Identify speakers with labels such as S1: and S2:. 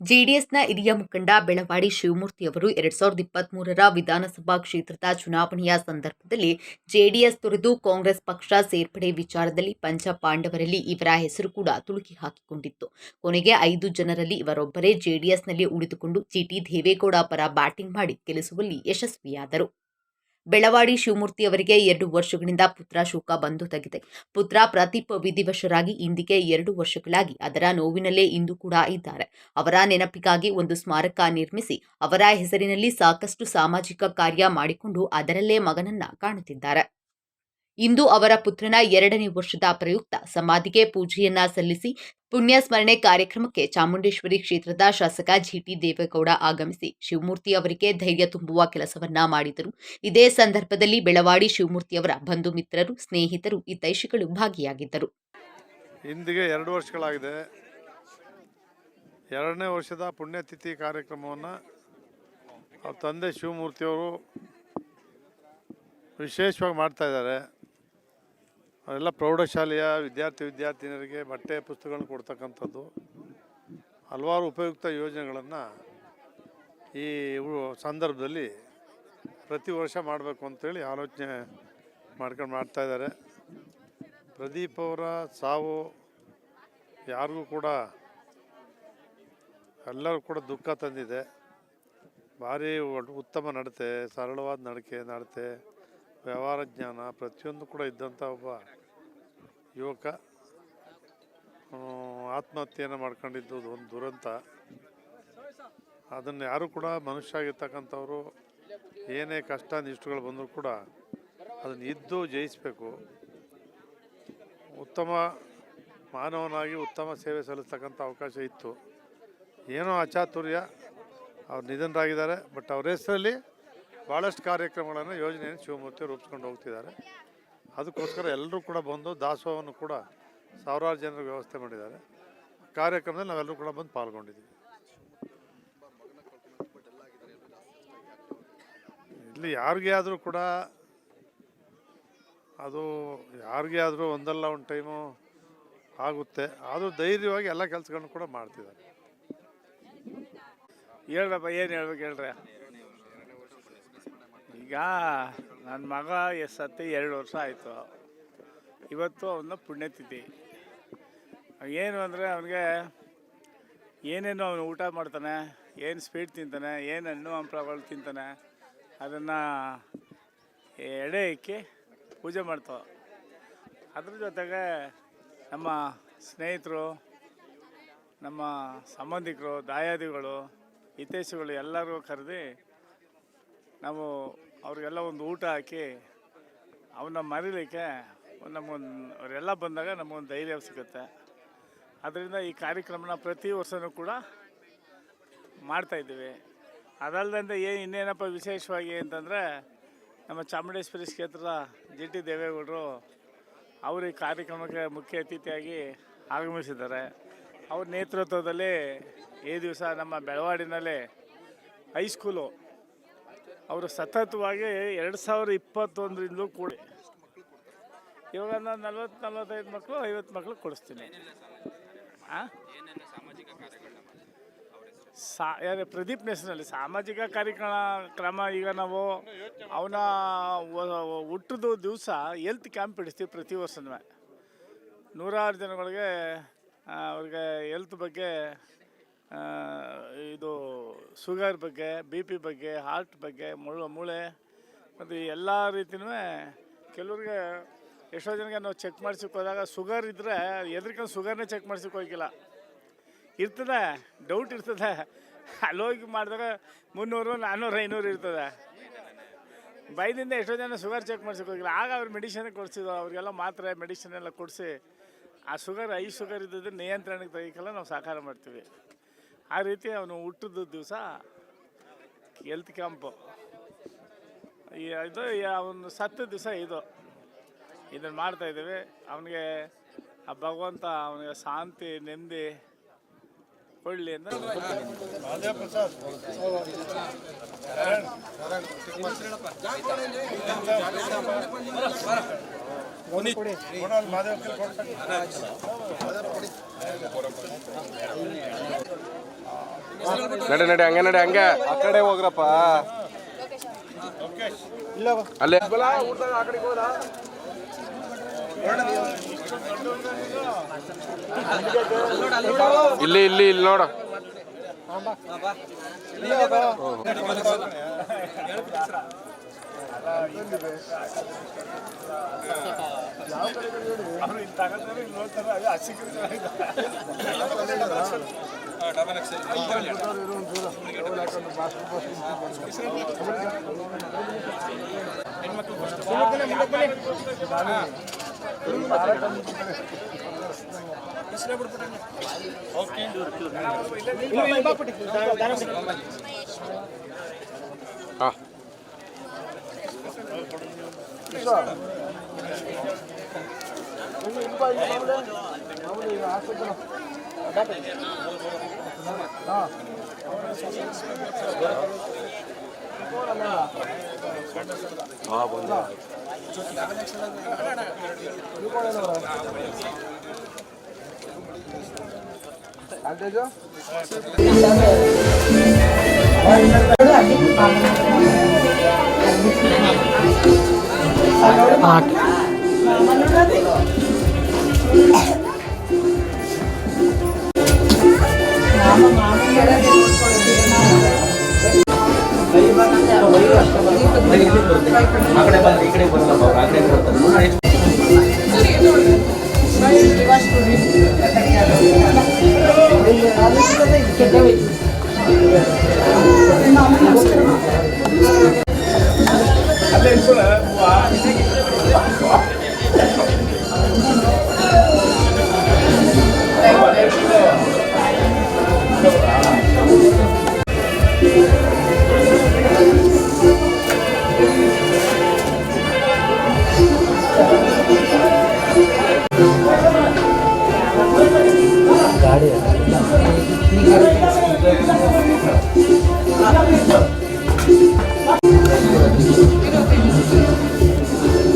S1: ಜೆಡಿಎಸ್ನ ಹಿರಿಯ ಮುಖಂಡ ಬೆಳವಾಡಿ ಶಿವಮೂರ್ತಿ ಅವರು ಎರಡ್ ಸಾವಿರದ ಇಪ್ಪತ್ತ್ ವಿಧಾನಸಭಾ ಕ್ಷೇತ್ರದ ಚುನಾವಣೆಯ ಸಂದರ್ಭದಲ್ಲಿ ಜೆಡಿಎಸ್ ತೊರೆದು ಕಾಂಗ್ರೆಸ್ ಪಕ್ಷ ಸೇರ್ಪಡೆ ವಿಚಾರದಲ್ಲಿ ಪಂಚ ಪಾಂಡವರಲ್ಲಿ ಇವರ ಹೆಸರು ಕೂಡ ತುಳುಕಿ ಹಾಕಿಕೊಂಡಿತ್ತು. ಕೊನೆಗೆ ಐದು ಜನರಲ್ಲಿ ಇವರೊಬ್ಬರೇ ಜೆಡಿಎಸ್ನಲ್ಲಿ ಉಳಿದುಕೊಂಡು ಜಿಟಿ ದೇವೇಗೌಡ ಪರ ಬ್ಯಾಟಿಂಗ್ ಮಾಡಿ ಗೆಲ್ಲಿಸುವಲ್ಲಿ ಯಶಸ್ವಿಯಾದರು. ಬೆಳವಾಡಿ ಶಿವಮೂರ್ತಿ ಅವರಿಗೆ ಎರಡು ವರ್ಷಗಳಿಂದ ಪುತ್ರ ಶೋಕ ಬಂದು ತಗಿದೆ ಪುತ್ರ ಪ್ರದೀಪ್ ವಿಧಿವಶರಾಗಿ ಇಂದಿಗೆ ಎರಡು ವರ್ಷಗಳಾಗಿ, ಅದರ ನೋವಿನಲ್ಲೇ ಇಂದು ಕೂಡ ಇದ್ದಾರೆ. ಅವರ ನೆನಪಿಗಾಗಿ ಒಂದು ಸ್ಮಾರಕ ನಿರ್ಮಿಸಿ, ಅವರ ಹೆಸರಿನಲ್ಲಿ ಸಾಕಷ್ಟು ಸಾಮಾಜಿಕ ಕಾರ್ಯ ಮಾಡಿಕೊಂಡು ಅದರಲ್ಲೇ ಮಗನನ್ನ ಕಾಣುತ್ತಿದ್ದಾರೆ. ಇಂದು ಅವರ ಪುತ್ರನ ಎರಡನೇ ವರ್ಷದ ಪ್ರಯುಕ್ತ ಸಮಾಧಿಗೆ ಪೂಜೆಯನ್ನ ಸಲ್ಲಿಸಿ ಪುಣ್ಯ ಸ್ಮರಣೆ ಕಾರ್ಯಕ್ರಮಕ್ಕೆ ಚಾಮುಂಡೇಶ್ವರಿ ಕ್ಷೇತ್ರದ ಶಾಸಕ ಜಿಟಿ ದೇವೇಗೌಡ ಆಗಮಿಸಿ ಶಿವಮೂರ್ತಿ ಅವರಿಗೆ ಧೈರ್ಯ ತುಂಬುವ ಕೆಲಸವನ್ನ ಮಾಡಿದರು. ಇದೇ ಸಂದರ್ಭದಲ್ಲಿ ಬೆಳವಾಡಿ ಶಿವಮೂರ್ತಿಯವರ ಬಂಧು ಮಿತ್ರರು, ಸ್ನೇಹಿತರು, ಹಿತೈಷಿಗಳು ಭಾಗಿಯಾಗಿದ್ದರು.
S2: ಇಂದಿಗೆ ಎರಡು ವರ್ಷಗಳಾಗಿದೆ. ಎರಡನೇ ವರ್ಷದ ಪುಣ್ಯತಿಥಿ ಕಾರ್ಯಕ್ರಮವನ್ನು ಅವ್ರ ತಂದೆ ಶಿವಮೂರ್ತಿಯವರು ವಿಶೇಷವಾಗಿ ಮಾಡ್ತಾ ಇದ್ದಾರೆ. ಅವರೆಲ್ಲ ಪ್ರೌಢಶಾಲೆಯ ವಿದ್ಯಾರ್ಥಿ ವಿದ್ಯಾರ್ಥಿನಿಯರಿಗೆ ಬಟ್ಟೆ ಪುಸ್ತಕಗಳನ್ನು ಕೊಡ್ತಕ್ಕಂಥದ್ದು. ಹಲವಾರು ಉಪಯುಕ್ತ ಯೋಜನೆಗಳನ್ನು ಈ ಸಂದರ್ಭದಲ್ಲಿ ಪ್ರತಿ ವರ್ಷ ಮಾಡಬೇಕು ಅಂತೇಳಿ ಆಲೋಚನೆ ಮಾಡ್ಕೊಂಡು ಮಾಡ್ತಾ ಇದ್ದಾರೆ. ಪ್ರದೀಪ್ ಅವರ ಸಾವು ಯಾರಿಗೂ ಕೂಡ ಎಲ್ಲರೂ ಕೂಡ ದುಃಖ ತಂದಿದೆ. ಭಾರಿ ಉತ್ತಮ ನಡತೆ, ಸರಳವಾದ ನಡಕೆ, ನಡತೆ, ವ್ಯವಹಾರ ಜ್ಞಾನ ಪ್ರತಿಯೊಂದು ಕೂಡ ಇದ್ದಂಥ ಒಬ್ಬ ಯುವಕ ಆತ್ಮಹತ್ಯೆಯನ್ನು ಮಾಡ್ಕೊಂಡಿದ್ದು ಒಂದು ದುರಂತ. ಅದನ್ನು ಯಾರು ಕೂಡ ಮನುಷ್ಯ ಆಗಿರ್ತಕ್ಕಂಥವ್ರು ಏನೇ ಕಷ್ಟ ನಿಷ್ಠಗಳು ಬಂದರೂ ಕೂಡ ಅದನ್ನು ಇದ್ದು ಜಯಿಸಬೇಕು. ಉತ್ತಮ ಮಾನವನಾಗಿ ಉತ್ತಮ ಸೇವೆ ಸಲ್ಲಿಸ್ತಕ್ಕಂಥ ಅವಕಾಶ ಇತ್ತು. ಏನೋ ಅಚಾತುರ್ಯ ಅವ್ರು ನಿಧನರಾಗಿದ್ದಾರೆ, ಬಟ್ ಅವ್ರ ಹೆಸರಲ್ಲಿ ಭಾಳಷ್ಟು ಕಾರ್ಯಕ್ರಮಗಳನ್ನು ಯೋಜನೆಯನ್ನು ಶಿವಮೂರ್ತಿ ರೂಪಿಸ್ಕೊಂಡು ಹೋಗ್ತಿದ್ದಾರೆ. ಅದಕ್ಕೋಸ್ಕರ ಎಲ್ಲರೂ ಕೂಡ ಬಂದು ದಾಸೋಹವನ್ನು ಕೂಡ ಸಾವಿರಾರು ಜನರು ವ್ಯವಸ್ಥೆ ಮಾಡಿದ್ದಾರೆ. ಕಾರ್ಯಕ್ರಮದಲ್ಲಿ ನಾವೆಲ್ಲರೂ ಕೂಡ ಬಂದು ಪಾಲ್ಗೊಂಡಿದ್ದೀವಿ. ಇಲ್ಲಿ ಯಾರಿಗೇ ಆದರೂ ಕೂಡ ಅದು ಯಾರಿಗೇ ಆದರೂ ಒಂದಲ್ಲ, ಒಂದು ಟೈಮು ಆಗುತ್ತೆ. ಆದರೂ ಧೈರ್ಯವಾಗಿ ಎಲ್ಲ ಕೆಲಸಗಳನ್ನು ಕೂಡ ಮಾಡ್ತಿದ್ದಾರೆ.
S3: ಹೇಳ್ರಪ್ಪ ಏನು ಹೇಳ್ಬೇಕು ಹೇಳ್ರಿ? ಈಗ ನನ್ನ ಮಗ ಎಸ್ ಹತ್ತಿ ಎರಡು ವರ್ಷ ಆಯಿತು. ಇವತ್ತು ಅವನ ಪುಣ್ಯತಿಥಿ. ಏನು ಅಂದರೆ ಅವನಿಗೆ ಏನೇನು ಅವನು ಊಟ ಮಾಡ್ತಾನೆ, ಏನು ಸ್ವೀಟ್ ತಿಂತಾನೆ, ಏನು ಹಣ್ಣು ಹಂಪಲಗಳು ತಿಂತಾನೆ, ಅದನ್ನು ಎಡೆ ಇಕ್ಕಿ ಪೂಜೆ ಮಾಡ್ತಾವೆ. ಅದ್ರ ಜೊತೆಗೆ ನಮ್ಮ ಸ್ನೇಹಿತರು, ನಮ್ಮ ಸಂಬಂಧಿಕರು, ದಾಯಾದಿಗಳು ಹಿತೇಶಿಗಳು ಎಲ್ಲರೂ ಕರೆದು ನಾವು ಅವ್ರಿಗೆಲ್ಲ ಒಂದು ಊಟ ಹಾಕಿ ಅವನ್ನ ಮರೀಲಿಕ್ಕೆ ನಮಗೊಂದು ಅವರೆಲ್ಲ ಬಂದಾಗ ನಮಗೊಂದು ಧೈರ್ಯ ಸಿಗುತ್ತೆ. ಅದರಿಂದ ಈ ಕಾರ್ಯಕ್ರಮನ ಪ್ರತಿ ವರ್ಷವೂ ಕೂಡ ಮಾಡ್ತಾಯಿದ್ದೀವಿ ಅದಲ್ಲದಂತೆ ಏನು ಇನ್ನೇನಪ್ಪ ವಿಶೇಷವಾಗಿ ಅಂತಂದರೆ ನಮ್ಮ ಚಾಮುಂಡೇಶ್ವರಿ ಕ್ಷೇತ್ರದ ಜಿ ಟಿ ದೇವೇಗೌಡರು ಅವರು ಈ ಕಾರ್ಯಕ್ರಮಕ್ಕೆ ಮುಖ್ಯ ಅತಿಥಿಯಾಗಿ ಆಗಮಿಸಿದ್ದಾರೆ. ಅವ್ರ ನೇತೃತ್ವದಲ್ಲಿ ಈ ದಿವಸ ನಮ್ಮ ಬೆಳವಾಡಿನಲ್ಲಿ ಹೈಸ್ಕೂಲು ಅವರು ಸತತವಾಗಿ ಎರಡು ಸಾವಿರದ ಇಪ್ಪತ್ತೊಂದರಿಂದಲೂ ಕೂಡ. ಇವಾಗ ನಾನು ನಲ್ವತ್ತು, ನಲ್ವತ್ತೈದು ಮಕ್ಕಳು ಐವತ್ತು ಮಕ್ಕಳು ಕೊಡಿಸ್ತೀನಿ? ಸಾ, ಯಾರು ಪ್ರದೀಪ್ ನೆಸ್ನಲ್ಲಿ ಸಾಮಾಜಿಕ ಕಾರ್ಯಕ್ರಮ, ಕ್ರಮ ಈಗ ನಾವು ಅವನ ಹುಟ್ಟಿದ ದಿವಸ ಹೆಲ್ತ್ ಕ್ಯಾಂಪ್ ಇಡಿಸ್ತೀವಿ ಪ್ರತಿ ವರ್ಷನೂ. ನೂರಾರು ಜನಗಳಿಗೆ ಅವ್ರಿಗೆ ಎಲ್ತ್ ಬಗ್ಗೆ ಇದು ಶುಗರ್ ಬಗ್ಗೆ, ಬಿ ಪಿ ಬಗ್ಗೆ, ಹಾರ್ಟ್ ಬಗ್ಗೆ, ಮುಳ್ಳು, ಮೂಳೆ, ಮತ್ತು ಎಲ್ಲ ರೀತಿಯೂ ಕೆಲವ್ರಿಗೆ ಎಷ್ಟೋ ಜನಕ್ಕೆ ನಾವು ಚೆಕ್ ಮಾಡ್ಸಕ್ಕೆ ಹೋದಾಗ ಶುಗರ್ ಇದ್ದರೆ ಎದ್ರಿಕೊಂಡು ಶುಗರ್ನೇ ಚೆಕ್ ಮಾಡ್ಸಕ್ಕೆ ಹೋಗಿಲ್ಲ. ಇರ್ತದೆ ಡೌಟ್ ಇರ್ತದೆ. ಅಲ್ಲೋಗಿ ಮಾಡಿದಾಗ ಮುನ್ನೂರು ನಾನ್ನೂರು ಐನೂರು ಇರ್ತದೆ. ಬೈದಿಂದ ಎಷ್ಟೋ ಜನ ಶುಗರ್ ಚೆಕ್ ಮಾಡ್ಸಕ್ಕೆ ಹೋಗಿಲ್ಲ. ಆಗ ಅವ್ರು ಮೆಡಿಷನ್ ಕೊಡಿಸಿದ್ರು. ಅವ್ರಿಗೆಲ್ಲ ಮಾತ್ರೆ ಮೆಡಿಷನ್ ಎಲ್ಲ ಕೊಡಿಸಿ ಆ ಶುಗರ್ ಐ ಶುಗರ್ ಇದ್ದದ್ದು ನಿಯಂತ್ರಣಕ್ಕೆ ತೆಗಿಕಲ್ಲ ನಾವು ಸಹಕಾರ ಮಾಡ್ತೀವಿ. ಆ ರೀತಿ ಅವನು ಹುಟ್ಟಿದ ದಿವಸ ಹೆಲ್ತ್ ಕ್ಯಾಂಪು ಇದು ಅವನು ಸತ್ತ ದಿವಸ ಇದು. ಇದನ್ನು ಮಾಡ್ತಾ ಇದ್ದೀವಿ. ಅವನಿಗೆ ಆ ಭಗವಂತ ಅವನಿಗೆ ಶಾಂತಿ, ನೆಮ್ಮದಿ ಕೊಡಲಿ ಅಂತ
S4: ನಡೆ ನಡೆ ಹಂಗೆ ನಡೆ ಹಂಗೆ.
S5: ಆ ಕಡೆ ಹೋಗ್ರಪ್ಪ.
S4: ಅಲ್ಲೇ. ಇಲ್ಲಿ ಇಲ್ಲಿ ನೋಡ. ನೋಡು
S3: ಅವ್ರು ಇಲ್ಲಿ ತಗೊಂಡ್ರೆ ಇಲ್ಲಿ ನೋಡ್ತಾರೆ ಅದು ಅಸಿಕ್ಕಿದ್ರೆ
S4: ಹಾಂ
S6: ಆ
S3: ಅಲ್ಲೇ ಇಟ್ಕೊಳ್ಳ